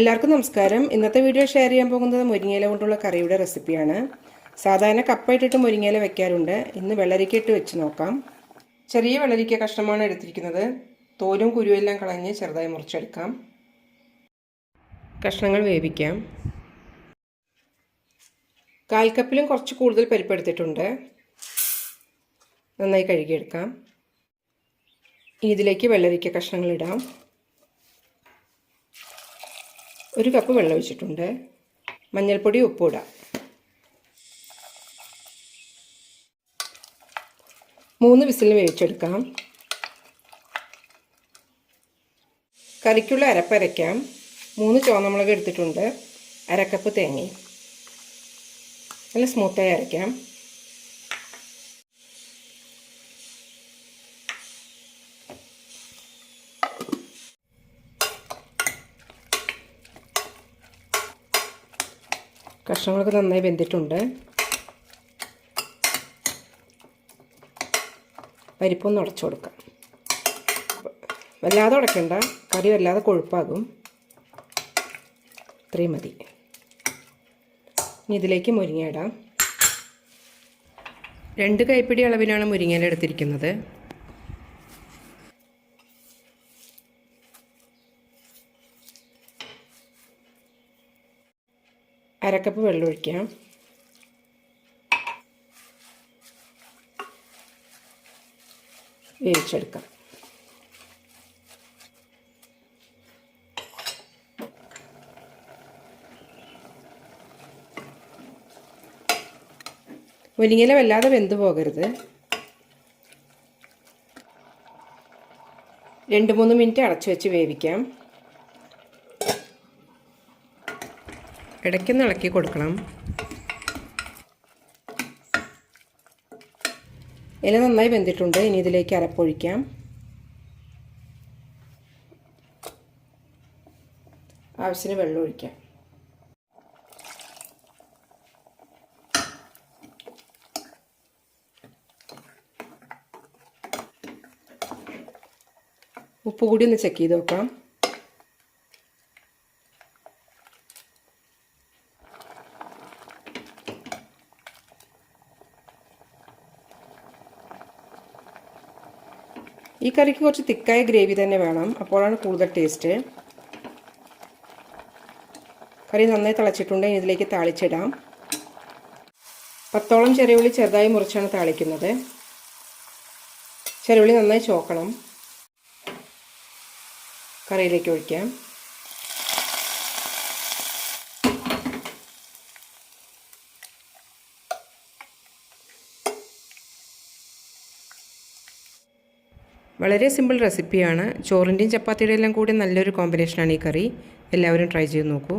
എല്ലാവർക്കും നമസ്കാരം. ഇന്നത്തെ വീഡിയോ ഷെയർ ചെയ്യാൻ പോകുന്നത് മുരിങ്ങയില കൊണ്ടുള്ള കറിയുടെ റെസിപ്പിയാണ് സാധാരണ കപ്പ ഇട്ടിട്ട് മുരിങ്ങയില വെക്കാറുണ്ട്. ഇന്ന് വെള്ളരിക്ക ഇട്ട് വെച്ച് നോക്കാം. ചെറിയ വെള്ളരിക്ക കഷ്ണമാണ് എടുത്തിരിക്കുന്നത്. തോലും കുരുവെല്ലാം കളഞ്ഞ് ചെറുതായി മുറിച്ചെടുക്കാം. കഷ്ണങ്ങൾ വേവിക്കാം. കാൽ കപ്പിലും കുറച്ച് കൂടുതൽ പരിപ്പ് എടുത്തിട്ടുണ്ട്. നന്നായി കഴുകിയെടുക്കാം. ഇതിലേക്ക് വെള്ളരിക്ക കഷ്ണങ്ങൾ ഇടാം. ഒരു കപ്പ് വെള്ളം ഒഴിച്ചിട്ടുണ്ട്. മഞ്ഞൾപ്പൊടി ഉപ്പിടാം മൂന്ന് വിസിൽ വേവിച്ചെടുക്കാം. കറിക്കുള്ള അരപ്പരയ്ക്കാം. മൂന്ന് ചുവന്നമുളക് എടുത്തിട്ടുണ്ട്. അരക്കപ്പ് തേങ്ങയും. നല്ല സ്മൂത്തായി അരയ്ക്കാം. കഷ്ണങ്ങളൊക്കെ നന്നായി വെന്തിട്ടുണ്ട്. പരിപ്പൊന്ന് ഉടച്ചു കൊടുക്കാം. വല്ലാതെ ഉടയ്ക്കണ്ട കറി വല്ലാതെ കൊഴുപ്പാകും. ഇത്രയും മതി. ഇനി ഇതിലേക്ക് മുരിങ്ങ ഇടാം രണ്ട് കൈപ്പിടി അളവിലാണ് മുരിങ്ങയില എടുത്തിരിക്കുന്നത്. അരക്കപ്പ് വെള്ളം ഒഴിക്കാം. വേവിച്ചെടുക്കാം. മുരിങ്ങയില വല്ലാതെ വെന്ത് പോകരുത്. രണ്ട് മൂന്ന് മിനിറ്റ് അടച്ചു വെച്ച് വേവിക്കാം. ഇടയ്ക്കൊന്ന് ഇളക്കി കൊടുക്കണം. ഇല നന്നായി വെന്തിട്ടുണ്ട്. ഇനി ഇതിലേക്ക് അരപ്പൊഴിക്കാം. ആവശ്യത്തിന് വെള്ളം ഒഴിക്കാം. ഉപ്പ് കൂടി ഒന്ന് ചെക്ക് ചെയ്ത് നോക്കാം. ഈ കറിക്ക് കുറച്ച് തിക്കായ ഗ്രേവി തന്നെ വേണം. അപ്പോഴാണ് കൂടുതൽ ടേസ്റ്റ്. കറി നന്നായി തിളച്ചിട്ടുണ്ട്. ഇതിലേക്ക് താളിച്ചിടാം. പത്തോളം ചെറിയുള്ളി ചെറുതായി മുറിച്ചാണ് താളിക്കുന്നത്. ചെറിയുള്ളി നന്നായി ചോക്കണം. കറിയിലേക്ക് ഒഴിക്കാം. വളരെ സിമ്പിൾ റെസിപ്പിയാണ് ചോറിന്റെയും ചപ്പാത്തിയുടെ എല്ലാം കൂടി നല്ലൊരു കോമ്പിനേഷനാണ് ഈ കറി. എല്ലാവരും ട്രൈ ചെയ്ത് നോക്കൂ.